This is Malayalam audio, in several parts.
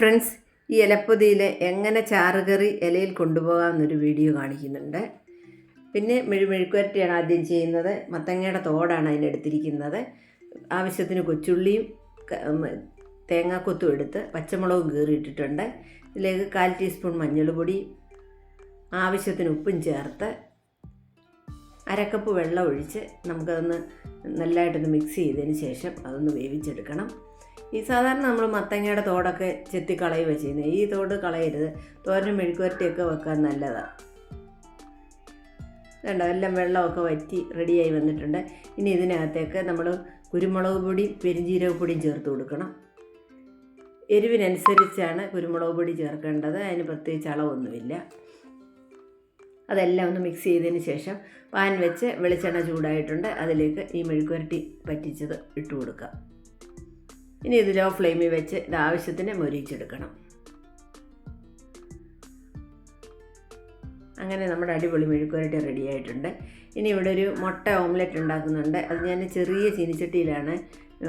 ഫ്രണ്ട്സ് ഈ ഇലപ്പൊതിയിൽ എങ്ങനെ ചാറുകറി ഇലയിൽ കൊണ്ടുപോകാമെന്നൊരു വീഡിയോ കാണിക്കുന്നുണ്ട്. പിന്നെ മെഴു മെഴുക്കുവരട്ടിയാണ് ആദ്യം ചെയ്യുന്നത്. മത്തങ്ങയുടെ തോടാണ് അതിനെടുത്തിരിക്കുന്നത് ആവശ്യത്തിന് കൊച്ചുള്ളിയും തേങ്ങാക്കൊത്തും എടുത്ത് പച്ചമുളകും കീറിയിട്ടിട്ടുണ്ട്. ഇതിലേക്ക് കാൽ ടീസ്പൂൺ മഞ്ഞൾപ്പൊടി ആവശ്യത്തിന് ഉപ്പും ചേർത്ത് അരക്കപ്പ് വെള്ളം ഒഴിച്ച് നമുക്കതൊന്ന് നല്ലതായിട്ടൊന്ന് മിക്സ് ചെയ്തതിന് ശേഷം അതൊന്ന് വേവിച്ചെടുക്കണം. ഈ സാധാരണ നമ്മൾ മത്തങ്ങയുടെ തോടൊക്കെ ചെത്തി കളയുക ചെയ്യുന്നത്. ഈ തോട് കളയരുത്. തോരനും മെഴുക്കുവരട്ടിയൊക്കെ വെക്കാൻ നല്ലതാണ് വേണ്ട എല്ലാം വെള്ളമൊക്കെ വറ്റി റെഡിയായി വന്നിട്ടുണ്ട്. ഇനി ഇതിനകത്തേക്ക് നമ്മൾ കുരുമുളക് പൊടിയും പെരിഞ്ജീരക പൊടിയും ചേർത്ത് കൊടുക്കണം. എരിവിനനുസരിച്ചാണ് കുരുമുളക് പൊടി ചേർക്കേണ്ടത്. അതിന് പ്രത്യേകിച്ച് അളവൊന്നുമില്ല. അതെല്ലാം ഒന്ന് മിക്സ് ചെയ്തതിന് ശേഷം പാൻ വെച്ച് വെളിച്ചെണ്ണ ചൂടായിട്ടുണ്ട്. അതിലേക്ക് ഈ മെഴുക്കുവരട്ടി പറ്റിച്ചത് ഇട്ട് കൊടുക്കാം. ഇനി ഇത് ലോ ഫ്ലെയിമിൽ വെച്ച് ഇത് ആവശ്യത്തിന് മൊരിച്ചെടുക്കണം അങ്ങനെ നമ്മുടെ അടിപൊളി മെഴുക്കുവരട്ടി റെഡി ആയിട്ടുണ്ട്. ഇനി ഇവിടെ ഒരു മുട്ട ഓംലെറ്റ് ഉണ്ടാക്കുന്നുണ്ട്. അത് ഞാൻ ചെറിയ ചീനിച്ചട്ടിയിലാണ്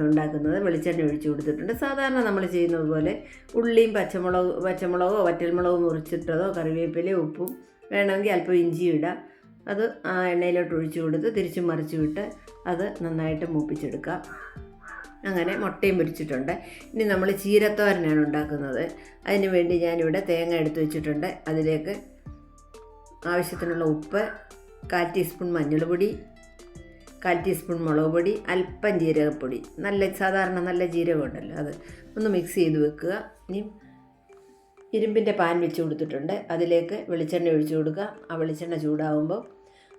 ഉണ്ടാക്കുന്നത്. വെളിച്ചെണ്ണ ഒഴിച്ചു കൊടുത്തിട്ടുണ്ട്. സാധാരണ നമ്മൾ ചെയ്യുന്നത് പോലെ ഉള്ളിയും പച്ചമുളക് പച്ചമുളകോ വറ്റൽമുളകോ മുറിച്ചിട്ടതോ കറിവേപ്പിലയോ ഉപ്പും വേണമെങ്കിൽ അല്പം ഇഞ്ചിയും ഇടാം. അത് ആ എണ്ണയിലോട്ട് ഒഴിച്ചു കൊടുത്ത് തിരിച്ചും മറിച്ചു വിട്ട് അത് നന്നായിട്ട് മൂപ്പിച്ചെടുക്കാം. അങ്ങനെ മുട്ടയും പൊരിച്ചിട്ടുണ്ട്. ഇനി നമ്മൾ ചീരത്തോരനാണ് ഉണ്ടാക്കുന്നത്. അതിന് വേണ്ടി ഞാനിവിടെ തേങ്ങ എടുത്ത് വെച്ചിട്ടുണ്ട്. അതിലേക്ക് ആവശ്യത്തിനുള്ള ഉപ്പ് കാൽ ടീസ്പൂൺ മഞ്ഞൾപ്പൊടി കാൽ ടീസ്പൂൺ മുളക് പൊടി അല്പം ജീരകപ്പൊടി. നല്ല സാധാരണ നല്ല ജീരകം ഉണ്ടല്ലോ അത്. ഒന്ന് മിക്സ് ചെയ്ത് വെക്കുക. ഇനി ഇരുമ്പിന്റെ പാൻ വെച്ച് കൊടുത്തിട്ടുണ്ട്. അതിലേക്ക് വെളിച്ചെണ്ണ ഒഴിച്ചു കൊടുക്കുക. ആ വെളിച്ചെണ്ണ ചൂടാവുമ്പോൾ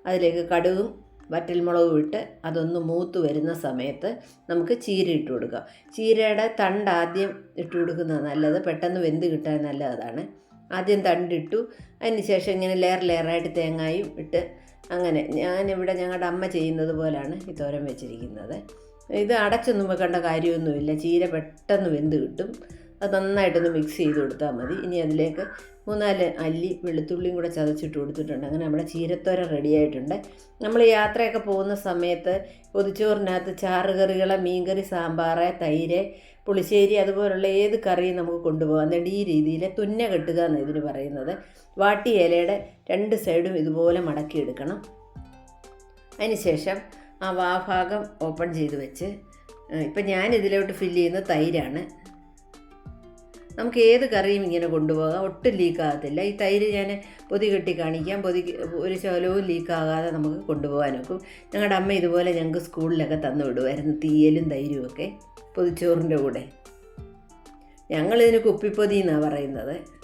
അതിലേക്ക് കടുകും വറ്റൽമുളകും ഇട്ട് അതൊന്ന് മൂത്ത് വരുന്ന സമയത്ത് നമുക്ക് ചീര ഇട്ട് കൊടുക്കാം. ചീരയുടെ തണ്ട് ആദ്യം ഇട്ട് കൊടുക്കുന്നത് നല്ലത് പെട്ടെന്ന് വെന്ത് കിട്ടാൻ നല്ലതാണ്. ആദ്യം തണ്ടിട്ടു അതിന് ശേഷം ഇങ്ങനെ ലെയർ ലെയറായിട്ട് തേങ്ങായും ഇട്ട് അങ്ങനെ. ഞാനിവിടെ ഞങ്ങളുടെ അമ്മ ചെയ്യുന്നത് പോലാണ് ഈ തോരൻ വെച്ചിരിക്കുന്നത്. ഇത് അടച്ചൊന്നും വെക്കേണ്ട കാര്യമൊന്നുമില്ല. ചീര പെട്ടെന്ന് വെന്ത് കിട്ടും. അത് നന്നായിട്ടൊന്ന് മിക്സ് ചെയ്ത് കൊടുത്താൽ മതി. ഇനി അതിലേക്ക് മൂന്നാൽ അല്ലി വെളുത്തുള്ളിയും കൂടെ ചതച്ചിട്ട് കൊടുത്തിട്ടുണ്ട്. അങ്ങനെ നമ്മുടെ ചീരത്തോരൻ റെഡി ആയിട്ടുണ്ട്. നമ്മൾ യാത്രയൊക്കെ പോകുന്ന സമയത്ത് പൊതിച്ചോറിനകത്ത് ചാറുകറികൾ മീൻകറി സാമ്പാർ തൈര് പുളിശ്ശേരി അതുപോലുള്ള ഏത് കറിയും നമുക്ക് കൊണ്ടുപോകാം. എന്നിട്ട് ഈ രീതിയിൽ തുന്ന കെട്ടുക എന്ന് ഇതിന് പറയുന്നത്. വാട്ടി ഇലയുടെ രണ്ട് സൈഡും ഇതുപോലെ മടക്കിയെടുക്കണം അതിന് ശേഷം ആ വാഭാഗം ഓപ്പൺ ചെയ്ത് വെച്ച് ഇപ്പം ഞാൻ ഇതിലോട്ട് ഫില്ല് ചെയ്യുന്നത് തൈരാണ്. നമുക്ക് ഏത് കറിയും ഇങ്ങനെ കൊണ്ടുപോകാം. ഒട്ടും ലീക്കാകത്തില്ല ഈ തൈര് ഞാൻ പൊതി കെട്ടി കാണിക്കാം. പൊതി ഒരു ശകലവും ലീക്കാകാതെ നമുക്ക് കൊണ്ടുപോകാൻ നോക്കും ഞങ്ങളുടെ അമ്മ ഇതുപോലെ ഞങ്ങൾക്ക് സ്കൂളിലൊക്കെ തന്നു വിടുമായിരുന്നു തീയലും തൈരും ഒക്കെ പൊതിച്ചോറിന്റെ കൂടെ. ഞങ്ങളിതിന് കുപ്പിപ്പൊതി എന്നാണ് പറയുന്നത്.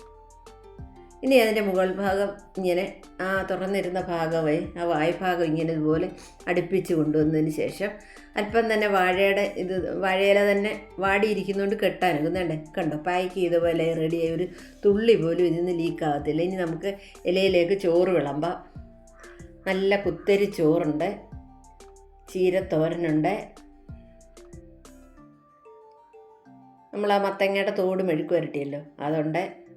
ഇനി അതിന്റെ മുകൾ ഭാഗം ഇങ്ങനെ ആ തുറന്നിരുന്ന ഭാഗമായി ആ വായ്ഭാഗം ഇങ്ങനെ ഇതുപോലെ അടുപ്പിച്ച് കൊണ്ടുവന്നതിന് ശേഷം അല്പം തന്നെ വാഴയുടെ ഇത് വാഴയില തന്നെ വാടിയിരിക്കുന്നതുകൊണ്ട് കെട്ടാനൊക്കുന്നുണ്ടേ കണ്ടോ? പാക്ക് ചെയ്ത പോലെ റെഡിയായി ഒരു തുള്ളി പോലും ഇതിന്ന് ലീക്കാകത്തില്ല ഇനി നമുക്ക് ഇലയിലേക്ക് ചോറ് വിളമ്പാം. നല്ല കുത്തരി ചോറുണ്ട്. ചീരത്തോരനുണ്ട്. നമ്മൾ ആ മത്തങ്ങയുടെ തോട് മെഴുക്ക് വരട്ടിയല്ലോ അതുണ്ട്.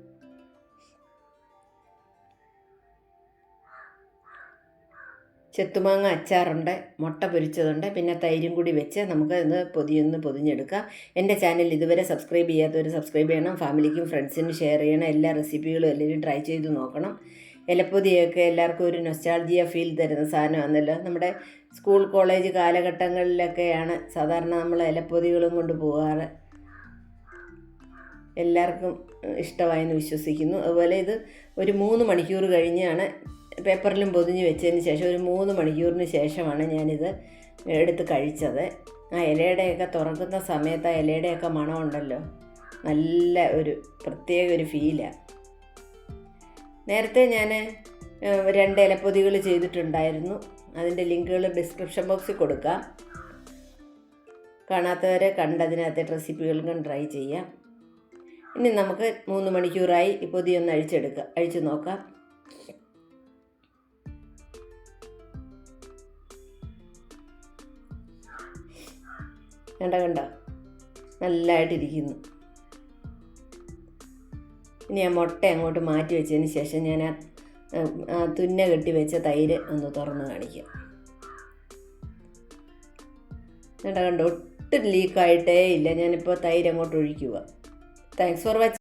ചെത്തുമാങ്ങ അച്ചാറുണ്ട് മുട്ട പൊരിച്ചതുണ്ട്. പിന്നെ തൈരും കൂടി വെച്ച് നമുക്ക് ഇത് പൊതിയൊന്ന് പൊതിഞ്ഞെടുക്കാം. എന്റെ ചാനൽ ഇതുവരെ സബ്സ്ക്രൈബ് ചെയ്യാത്തവർ സബ്സ്ക്രൈബ് ചെയ്യണം. ഫാമിലിക്കും ഫ്രണ്ട്സിനും ഷെയർ ചെയ്യണം. എല്ലാ റെസിപ്പികളും എല്ലാവരും ട്രൈ ചെയ്ത് നോക്കണം. ഇലപ്പൊതിയൊക്കെ എല്ലാവർക്കും ഒരു നൊസ്റ്റാൾജിയ ഫീൽ തരുന്ന സാധനമാണല്ലോ. നമ്മുടെ സ്കൂൾ കോളേജ് കാലഘട്ടങ്ങളിലൊക്കെയാണ് സാധാരണ നമ്മൾ ഇലപ്പൊതികളും കൊണ്ട് പോകാറ്. എല്ലാവർക്കും ഇഷ്ടമായെന്ന് വിശ്വസിക്കുന്നു. അതുപോലെ ഇത് ഒരു മൂന്ന് മണിക്കൂർ കഴിഞ്ഞാണ് പേപ്പറിലും പൊതിഞ്ഞ് വെച്ചതിന് ശേഷം ഒരു മൂന്ന് മണിക്കൂറിന് ശേഷമാണ് ഞാനിത് എടുത്ത് കഴിച്ചത്. ആ ഇലയുടെയൊക്കെ തുറക്കുന്ന സമയത്ത് ആ ഇലയുടെയൊക്കെ മണമുണ്ടല്ലോ. നല്ല ഒരു പ്രത്യേക ഒരു ഫീലാണ് നേരത്തെ ഞാൻ രണ്ട് ഇലപ്പൊതികൾ ചെയ്തിട്ടുണ്ടായിരുന്നു. അതിന്റെ ലിങ്കുകൾ ഡിസ്ക്രിപ്ഷൻ ബോക്സിൽ കൊടുക്കാം. കാണാത്തവരെ കണ്ടതിനകത്തെ റെസിപ്പികൾക്കും ട്രൈ ചെയ്യാം. ഇനി നമുക്ക് മൂന്ന് മണിക്കൂറായി ഈ പൊതി ഒന്ന് അഴിച്ചെടുക്കാം അഴിച്ചു നോക്കാം. കണ്ട കണ്ട നല്ലതായിട്ടിരിക്കുന്നു ഇനി ആ മുട്ട അങ്ങോട്ട് മാറ്റി വെച്ചതിന് ശേഷം ഞാൻ ആ തുന്ന കെട്ടി വെച്ച തൈര് ഒന്ന് തുറന്ന് കാണിക്കാം. കണ്ട കണ്ട ഒട്ടും ലീക്കായിട്ടേ ഇല്ല. ഞാനിപ്പോൾ തൈര് അങ്ങോട്ട് ഒഴിക്കുക. Thanks for watching